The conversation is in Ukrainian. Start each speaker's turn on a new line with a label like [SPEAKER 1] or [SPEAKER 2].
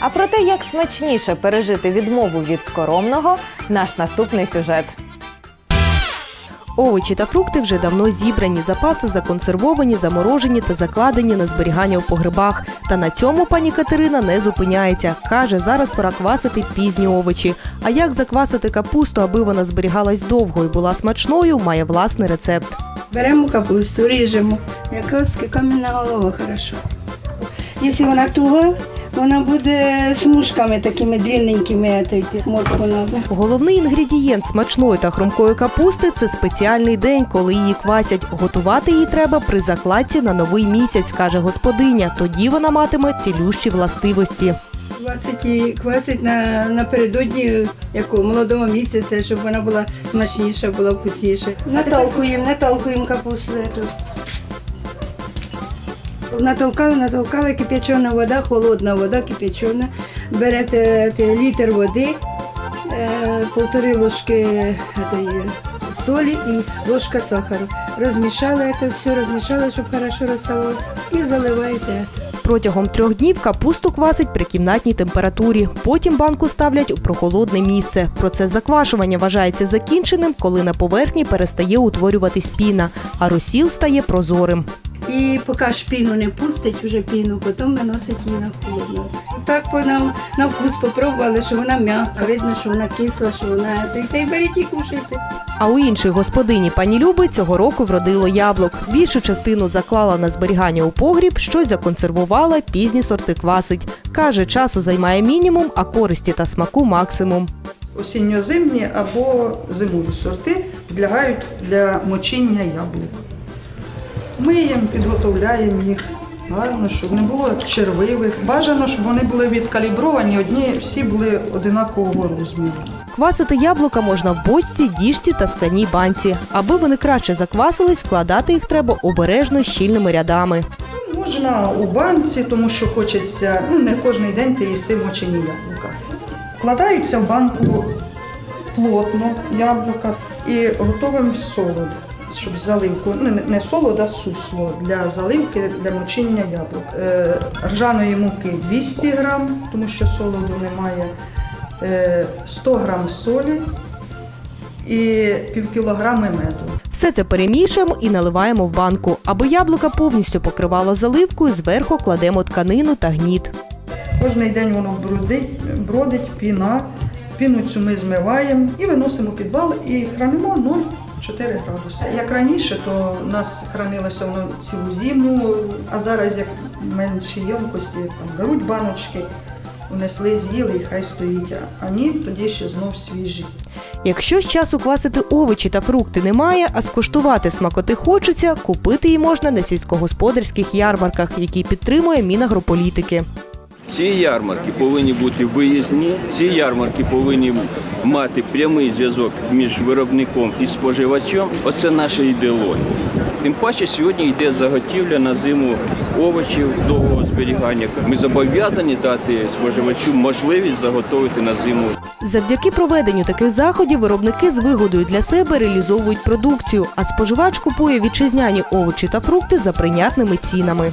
[SPEAKER 1] А про те, як смачніше пережити відмову від скоромного, наш наступний сюжет.
[SPEAKER 2] Овочі та фрукти вже давно зібрані, запаси законсервовані, заморожені та закладені на зберігання у погребах. Та на цьому пані Катерина не зупиняється. Каже, зараз пора квасити пізні овочі. А як заквасити капусту, аби вона зберігалась довго і була смачною, має власний рецепт.
[SPEAKER 3] Беремо капусту, ріжемо. Якраз кам'яна голова хорошо. Якщо вона туга, вона буде смужками такими длинненькими, морку треба.
[SPEAKER 2] Головний інгредієнт смачної та хрумкої капусти це спеціальний день, коли її квасять. Готувати її треба при закладці на новий місяць, каже господиня. Тоді вона матиме цілющі властивості.
[SPEAKER 3] Квасить і квасить на, напередодні якого молодого місяця, щоб вона була смачніша, була вкусніша. Наталкуємо, наталкуємо капусту. Натолкали, натолкали, кип'ячена вода, холодна вода, кип'ячена. Берете те, літр води, е, полтори ложки этой, солі і ложка сахару. Розмішали це все, розмішали, щоб хорошо розставало, і заливаєте.
[SPEAKER 2] Протягом трьох днів капусту квасить при кімнатній температурі. Потім банку ставлять у прохолодне місце. Процес заквашування вважається закінченим, коли на поверхні перестає утворюватись піна, а розсіл стає прозорим.
[SPEAKER 3] І поки ж піну не пустить, вже піну, потім виносить її на холодну. Так вона на вкус попробували, що вона м'яка, видно, що вона кисла, що вона та й беріть і кушайте.
[SPEAKER 2] А у іншої господині пані Люби цього року вродило яблук. Більшу частину заклала на зберігання у погріб, щось законсервувала, пізні сорти квасить. Каже, часу займає мінімум, а користі та смаку максимум.
[SPEAKER 4] Осінньо-зимні або зимові сорти підлягають для мочіння яблук. Миємо, підготовляємо їх гарно, щоб не було червивих. Бажано, щоб вони були відкалібровані, одні всі були одинакового розміру.
[SPEAKER 2] Квасити яблука можна в бочці, діжці та скляній банці. Аби вони краще заквасились, вкладати їх треба обережно щільними рядами.
[SPEAKER 4] Можна у банці, тому що хочеться, ну не кожен день ти їси мочені яблука. Вкладаються в банку плотно яблука і готуємо солод, щоб заливку, ну не- солод, а сусло для заливки, для мочіння яблук. Е, ржаної муки 200 грам, тому що солоду немає, е, 100 грам солі і пів кілограми меду.
[SPEAKER 2] Все це перемішуємо і наливаємо в банку. Аби яблука повністю покривало заливкою, зверху кладемо тканину та гніт.
[SPEAKER 4] Кожний день воно бродить, бродить, піна. Піну цю ми змиваємо і виносимо у підвал і хранимо 0,4 градуси. Як раніше, то у нас хранилося воно цілу зиму, а зараз як менші ємкості, там беруть баночки, унесли, з'їли і хай стоїть. А ні, тоді ще знов свіжі.
[SPEAKER 2] Якщо з часу квасити овочі та фрукти немає, а скуштувати смакоти хочеться, купити її можна на сільськогосподарських ярмарках, які підтримує Мінагрополітики.
[SPEAKER 5] Ці ярмарки повинні бути виїзні. Ці ярмарки повинні мати прямий зв'язок між виробником і споживачем. Оце наша ідеологія. Тим паче сьогодні йде заготівля на зиму овочів довгого зберігання. Ми зобов'язані дати споживачу можливість заготовити на зиму
[SPEAKER 2] Завдяки проведенню таких заходів виробники з вигодою для себе реалізовують продукцію, а споживач купує вітчизняні овочі та фрукти за прийнятними цінами.